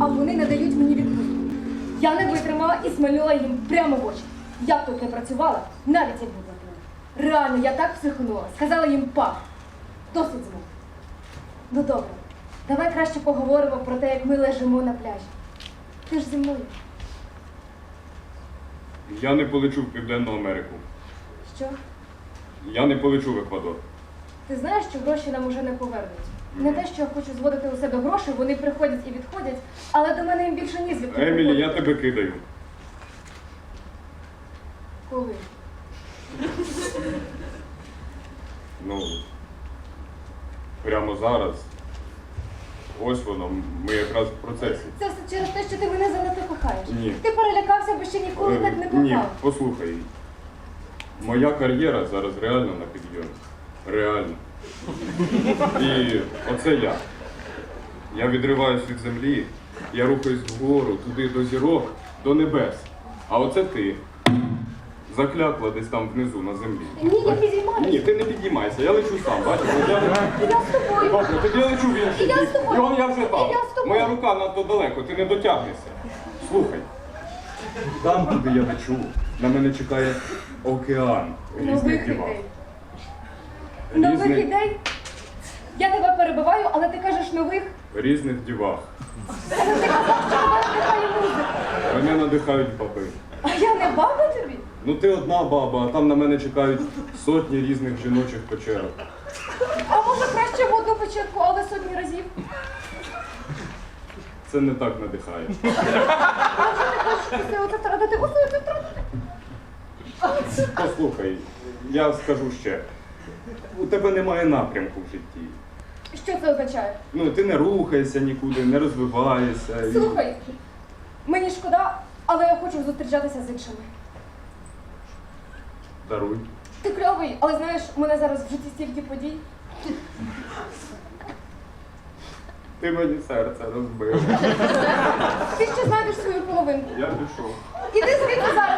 а вони не дають мені відпустку. Я не витримала і смальнула їм прямо в очі. Я б тут не працювала, навіть якби платила. Реально, я так психанула, сказала їм пах. Досить змов. Ну добре, давай краще поговоримо про те, як ми лежимо на пляжі. Ти ж зі мною. Я не полечу в Південну Америку. Що? Я не полечу в Еквадор. Ти знаєш, що гроші нам уже не повернуть. Не те, що я хочу зводити у себе гроші, вони приходять і відходять, але до мене їм більше ні звідки. Емілі, я тебе кидаю. Коли? Ну, прямо зараз. Ось воно, ми якраз в процесі. Це все через те, що ти мене занадто кохаєш. Ні. Ти перелякався, бо ще ніколи так не Е, Ні, послухай. Моя кар'єра зараз реально на підйомі. Реально. І оце я. Я відриваюсь від землі, я рухаюсь вгору, туди до зірок, до небес. А оце ти. Заклякла десь там внизу на землі. Ні, я підіймаюся. Ні, ти не підіймайся, я лечу сам, бачиш? От Я... Я з тобою. Добре, тоді я лечу в інший І я з бік. тобою. І он я вже там. І я з тобою. Моя рука надто далеко, ти не дотягнешся. Слухай. Там, куди я лечу, на мене чекає океан різних дівах. ідей. Нових Різних, ідей? Я тебе перебиваю, але ти кажеш нових. різних дівах. Але ти казав, що. Мене надихають баби. А я не баба тобі? Ну ти одна баба, а там на мене чекають сотні різних жіночих печерок. А може краще в одну печерку, але сотні разів? Це не так надихає. А вже ти хочеш після оце. Послухай, я скажу ще. У тебе немає напрямку в житті. Що це означає? Ну, ти не рухаєшся нікуди, не розвиваєшся. і- Слухай, мені шкода, але я хочу зустрічатися з іншими. Даруй. Ти кльовий, але знаєш, у мене зараз в житті стільки подій. Ти мені серце розбив. Ти ще знайдеш свою половинку. Я пішов. Іди звідси зараз.